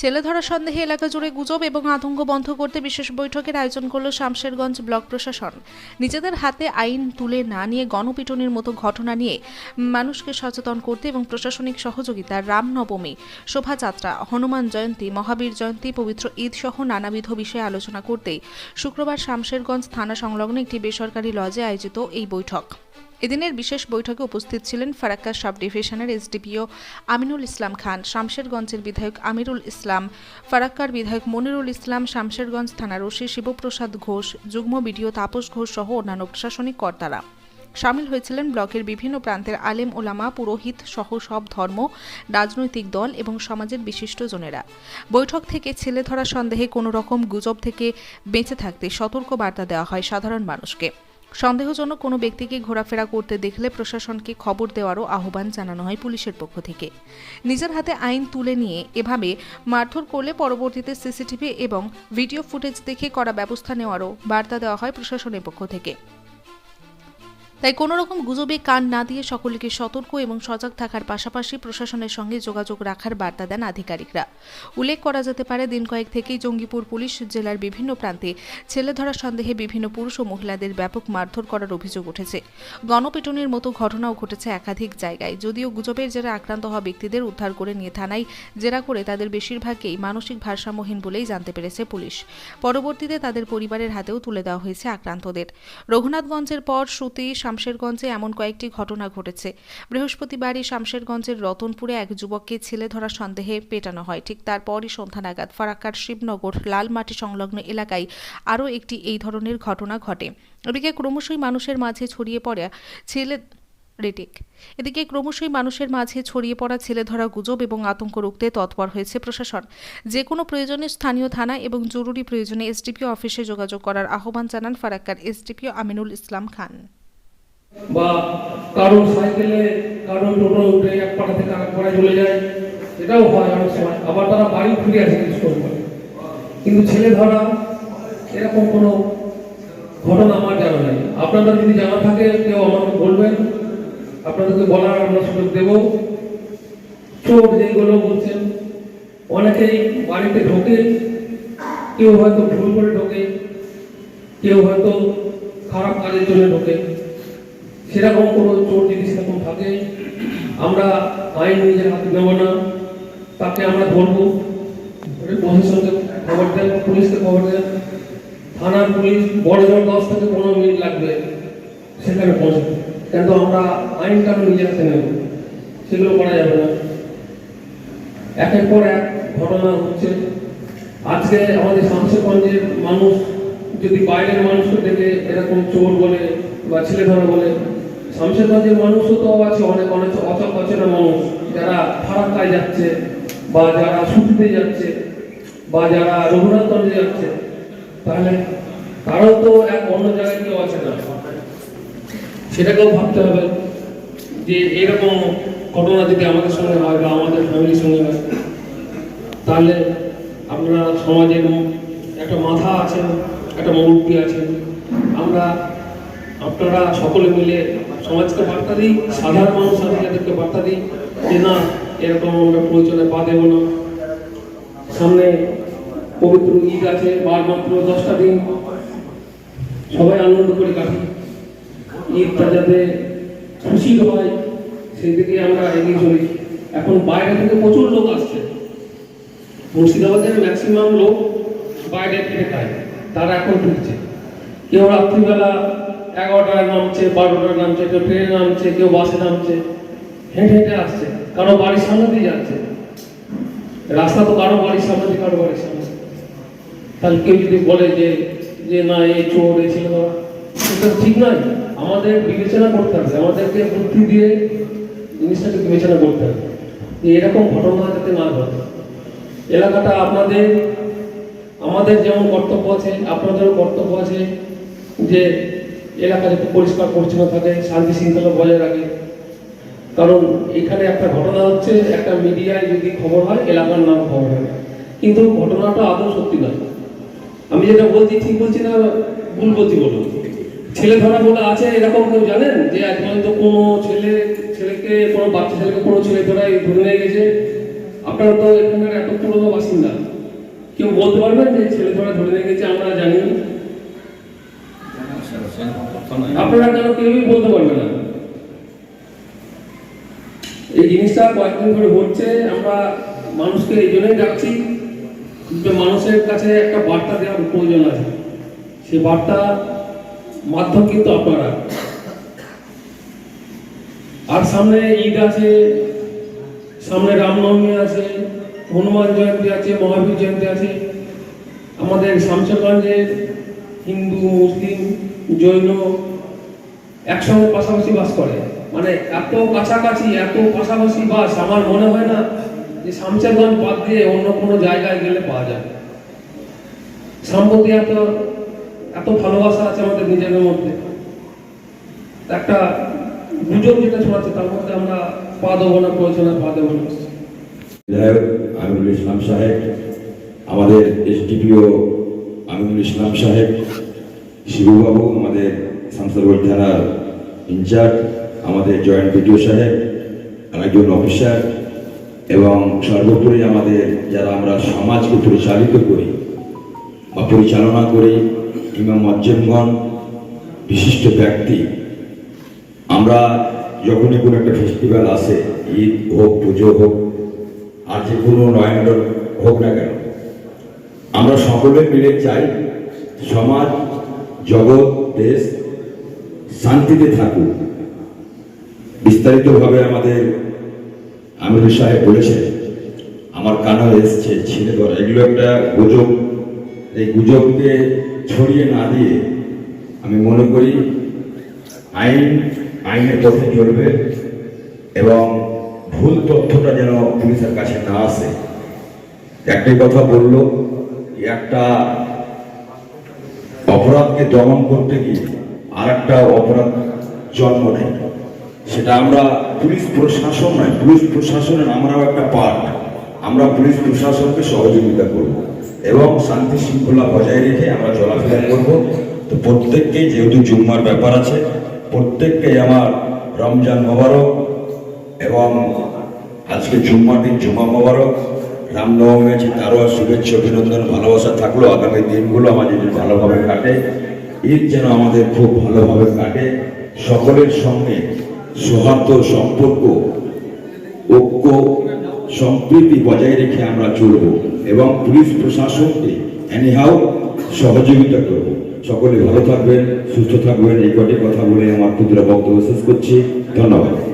ছেলে ধরা সন্দেহে এলাকা জুড়ে গুজব এবং আতঙ্ক বন্ধ করতে বিশেষ বৈঠকের আয়োজন করল শামশেরগঞ্জ ব্লক প্রশাসন। নিজেদের হাতে আইন তুলে না নিয়ে গণপিটুনির মতো ঘটনা নিয়ে মানুষকে সচেতন করতে এবং প্রশাসনিক সহযোগিতা, রামনবমী, শোভাযাত্রা, হনুমান জয়ন্তী, মহাবীর জয়ন্তী, পবিত্র ঈদ সহ নানাবিধ বিষয়ে আলোচনা করতেই শুক্রবার শামশেরগঞ্জ থানা সংলগ্ন একটি বেসরকারি লজে আয়োজিত এই বৈঠক। এদিনের বিশেষ বৈঠকে উপস্থিত ছিলেন ফারাক্কা সাব ডিভিশনের এসডিপিও আমিনুল ইসলাম খান, শামশেরগঞ্জের বিধায়ক আমিরুল ইসলাম, ফারাক্কার বিধায়ক মনিরুল ইসলাম, শামশেরগঞ্জ থানার ওসি শিবপ্রসাদ ঘোষ, যুগ্ম বিডিও তাপস ঘোষ সহ অন্যান্য প্রশাসনিক কর্তারা। সামিল হয়েছিলেন ব্লকের বিভিন্ন প্রান্তের আলেম ওলামা পুরোহিত সহ সব ধর্ম, রাজনৈতিক দল এবং সমাজের বিশিষ্টজনেরা বৈঠক থেকে ছেলে ধরা সন্দেহে কোনো রকম গুজব থেকে বেঁচে থাকতে সতর্ক বার্তা দেওয়া হয় সাধারণ মানুষকে। সন্দেহজনক কোনো ব্যক্তিকে ঘোরাফেরা করতে দেখলে প্রশাসনকে খবর দেওয়ারও আহ্বান জানানো হয় পুলিশের পক্ষ থেকে। নিজের হাতে আইন তুলে নিয়ে এভাবে মারধর করলে পরবর্তীতে সিসিটিভি এবং ভিডিও ফুটেজ দেখে করা ব্যবস্থা নেওয়ারও বার্তা দেওয়া হয় প্রশাসনের পক্ষ থেকে। তাই কোনো রকম গুজবে কান না দিয়ে সকলকে সতর্ক এবং সজাগ থাকার পাশাপাশি প্রশাসনের সঙ্গে যোগাযোগ রাখার বার্তা দেন আধিকারিকরা। উল্লেখ করা যেতে পারে, দিন কয়েক থেকেই জঙ্গিপুর পুলিশ জেলার বিভিন্ন প্রান্তে ছেলে ধরা সন্দেহে বিভিন্ন পুরুষ ও মহিলাদের ব্যাপক মারধর করার অভিযোগ উঠেছে। গণপিটুনির মতো ঘটনাও ঘটেছে একাধিক জায়গায়। যদিও গুজবের জেরা আক্রান্ত হওয়া ব্যক্তিদের উদ্ধার করে নিয়ে থানায় জেরা করে তাদের বেশিরভাগকেই মানসিক ভারসাম্যহীন বলেই জানতে পেরেছে পুলিশ। পরবর্তীতে তাদের পরিবারের হাতেও তুলে দেওয়া হয়েছে আক্রান্তদের। রঘুনাথগঞ্জের পর সুতি শামশেরগঞ্জে এমন কয়েকটি ঘটনা ঘটেছে। বৃহস্পতিবারই শামশেরগঞ্জের রতনপুরে এক যুবককে ছেলে ধরা সন্দেহে পেটানো হয়। ঠিক তারপরই সন্ধ্যা নাগাদ ফারাক্কার শিবনগর লালমাটি সংলগ্ন এলাকায় আরও একটি এই ধরনের ঘটনা ঘটে। এদিকে ক্রমশই মানুষের মাঝে ছড়িয়ে পড়া ছেলে রেটিক। এদিকে ক্রমশই মানুষের মাঝে ছড়িয়ে পড়া ছেলে ধরা গুজব এবং আতঙ্ক রুখতে তৎপর হয়েছে প্রশাসন। যে কোনো প্রয়োজনে স্থানীয় থানা এবং জরুরি প্রয়োজনে এসডিপিও অফিসে যোগাযোগ করার আহ্বান জানান ফারাক্কার এসডিপিও আমিনুল ইসলাম খান। বা কারোর সাইকেলে কারোর টোটো উঠে এক পাড়া থেকে আরেক পাড়ায় চলে যায়, এটাও হয় অনেক সময়। আবার তারা বাড়ি ফিরে আসে কিছু কিন্তু ছেলে ধরা এরকম কোনো ঘটনা আমার জানা নেই। আপনাদের যদি জানা থাকে, কেউ আমাকে বলবেন। আপনাদেরকে বলার আমরা সুযোগ দেব। চোর যেগুলো বলছেন, অনেকেই বাড়িতে ঢোকে, কেউ হয়তো ভুল করে ঢোকে, কেউ হয়তো খারাপ কাজের জন্য ঢোকে। সেরকম কোনো চোর যদি সেরকম থাকে, আমরা আইন নিজের হাতে নেব না। তাকে আমরা ধরবো। ধরে প্রশাসনকে খবর দেন পুলিশকে খবর দেন থানার পুলিশ, বড় জোর দশ থেকে পনেরো মিনিট লাগবে সেখানে পৌঁছাতে। কিন্তু আমরা আইন কানুন নিজের হাতে নেব। সেগুলো করা যাবে না। একের পর এক ঘটনা হচ্ছে আজকে আমাদের শামশেরগঞ্জের মানুষ যদি বাইরের মানুষকে দেখে এরকম চোর বলে বা ছেলে ধরা বলে শামশেরগঞ্জের মানুষও তো আছে, অনেক অনেক অচক অচেনা মানুষ যারা ফারাক্কায় যাচ্ছে বা যারা ছুটিতে যাচ্ছে বা যারা রঘুনাথগঞ্জে যাচ্ছে, তাহলে তারাও তো এক অন্য জায়গায় কেউ আছে না। সেটাকেও ভাবতে হবে যে এরকম ঘটনা যদি আমাদের সঙ্গে হয় বা আমাদের ফ্যামিলির সঙ্গে হয়, তাহলে আপনারা সমাজের একটা মাথা আছেন একটা মুরব্বী আছেন আমরা আপনারা সকলে মিলে সমাজকে বার্তা দিই, সাধারণ মানুষ যাদেরকে বার্তা দিই যে না, এরকম আমরা প্রয়োজনে পা দেবো না। সামনে পবিত্র ঈদ আছে বার মাত্র দশটা দিন সবাই আনন্দ করে কাটি। ঈদটা যাতে খুশি হয়, সেই দিকে আমরা এগিয়ে চলি। এখন বাইরে থেকে প্রচুর লোক আসছে। মুর্শিদাবাদের ম্যাক্সিমাম লোক বাইরে থেকে খায়, তারা এখন ঢুকছে। কেউ রাত্রিবেলা এগারোটায় নামছে বারোটায় নামছে কেউ ট্রেনে নামছে কেউ বাসে নামছে হেঁটে হেঁটে আসছে। কারও বাড়ির সামনে দিয়ে যাচ্ছে। রাস্তা তো কারও বাড়ির সামনে দিয়ে কারও বাড়ির সামনে। তাহলে কেউ যদি বলে যে যে না এই চোর এই ছিল সেটা ঠিক নয়। আমাদের বিবেচনা করতে হবে। আমাদেরকে বুদ্ধি দিয়ে জিনিসটাকে বিবেচনা করতে হবে। যে এরকম ঘটনা যাতে না ঘটে। এলাকাটা আপনাদের, আমাদের যেমন কর্তব্য আছে, আপনাদেরও কর্তব্য আছে যে এলাকা যাতে পরিষ্কার পরিচ্ছন্ন থাকে শান্তি শৃঙ্খলা বজায় রাখে। কারণ এখানে একটা ঘটনা হচ্ছে, একটা মিডিয়ায় যদি খবর হয়, এলাকার নাম খবর হয়। কিন্তু ঘটনাটা আদৌ সত্যি নয়। আমি যেটা বলছি, ঠিক বলছি না, ভুল বলছি বলুন ছেলে ধরা বলে আছে এরকম কেউ জানেন? যে আজ পর্যন্ত কোনো ছেলে, ছেলেকে, কোনো বাচ্চা ছেলেকে কোনো ছেলে ধরা ধরে নিয়ে গেছে? আপনারা তো এখানকার এত পুরনো বাসিন্দা। কেউ বলতে পারবেন যে ছেলে ধরা ধরে নিয়ে গেছে, আমরা জানি? আপনারা কেন কেউই বলতে পারবে না। এই জিনিসটা কয়েকদিন ধরে হচ্ছে, আমরা মানুষকে এই জন্যই ডাকছি যে মানুষের কাছে একটা বার্তা দেওয়ার প্রয়োজন আছে। সেই বার্তা মাধ্যম কিন্তু আপনারা। আর সামনে ঈদ আছে, সামনে রামনবমী আছে, হনুমান জয়ন্তী আছে, মহাবীর জয়ন্তী আছে। আমাদের শামসাগঞ্জের হিন্দু, মুসলিম, জৈন একসঙ্গে পাশাপাশি বাস করে। মানে এত কাছাকাছি, এত পাশাপাশি বাস, আমার মনে হয় না যে শামসারগঞ্জ বাদ দিয়ে অন্য কোনো জায়গায় গেলে পাওয়া যায়। সম্পত্তি এত এত ভালোবাসা আছে আমাদের নিজেদের মধ্যে। একটা গুজব যেটা ছড়াচ্ছে তার মধ্যে আমরা পা দেবো না, প্রয়োজনে পা দেবো না। বিধায়ক আমিনুল ইসলাম সাহেব, আমাদের এসডিপিও আমিনুল ইসলাম সাহেব, শিবুবাবু, আমাদের শামসারগঞ্জ থানার ইনচার্জ, আমাদের জয়েন্ট বিডিও সাহেব আরেকজন অফিসার এবং সর্বোপরি আমাদের যারা আমরা সমাজকে পরিচালিত করি বা পরিচালনা করি, ইমাম মজ্জেমগণ, বিশিষ্ট ব্যক্তি, আমরা যখনই কোনো একটা ফেস্টিভ্যাল আসে, ঈদ হোক, পুজো হোক, আর যে কোনো নয়ন হোক না কেন আমরা সকলে মিলে চাই সমাজ, জগৎ, দেশ শান্তিতে থাকুক। বিস্তারিতভাবে আমাদের আমির সাহেব বলেছেন, আমার কানেও এসছে, ছিঁড়ে ধরা এগুলো একটা গুজব। এই গুজবকে ছড়িয়ে না দিয়ে আমি মনে করি আইন, আইনের পথে চলবে এবং ভুল তথ্যটা যেন পুলিশের কাছে না আসে। একটাই কথা বলল একটা অপরাধকে দমন করতে গিয়ে আর একটা অপরাধ জন্ম নেয়। সেটা আমরা পুলিশ প্রশাসন নয়, পুলিশ প্রশাসনের আমরাও একটা পার্ট আমরা পুলিশ প্রশাসনকে সহযোগিতা করব এবং শান্তি শৃঙ্খলা বজায় রেখে আমরা চলাফেরা করব। তো প্রত্যেককেই যেহেতু জুম্মার ব্যাপার আছে, প্রত্যেককেই আমার রমজান মোবারক এবং আজকে জুম্মার দিন জুম্মা মোবারক। রামনবমী আছে তারও শুভেচ্ছা, অভিনন্দন, ভালোবাসা থাকল। আগামী দিনগুলো আমাদের যেন ভালোভাবে কাটে, ঈদ যেন আমাদের খুব ভালোভাবে কাটে। সকলের সঙ্গে সৌহার্দ্য, সম্পর্ক, ঐক্য, সম্প্রীতি বজায় রেখে আমরা চলব এবং পুলিশ প্রশাসনকে এনিহাও সহযোগিতা করব। সকলে ভালো থাকবেন, সুস্থ থাকবেন। এই কটি কথা বলে আমার ক্ষুদ্র বক্তব্য শেষ করছি। ধন্যবাদ।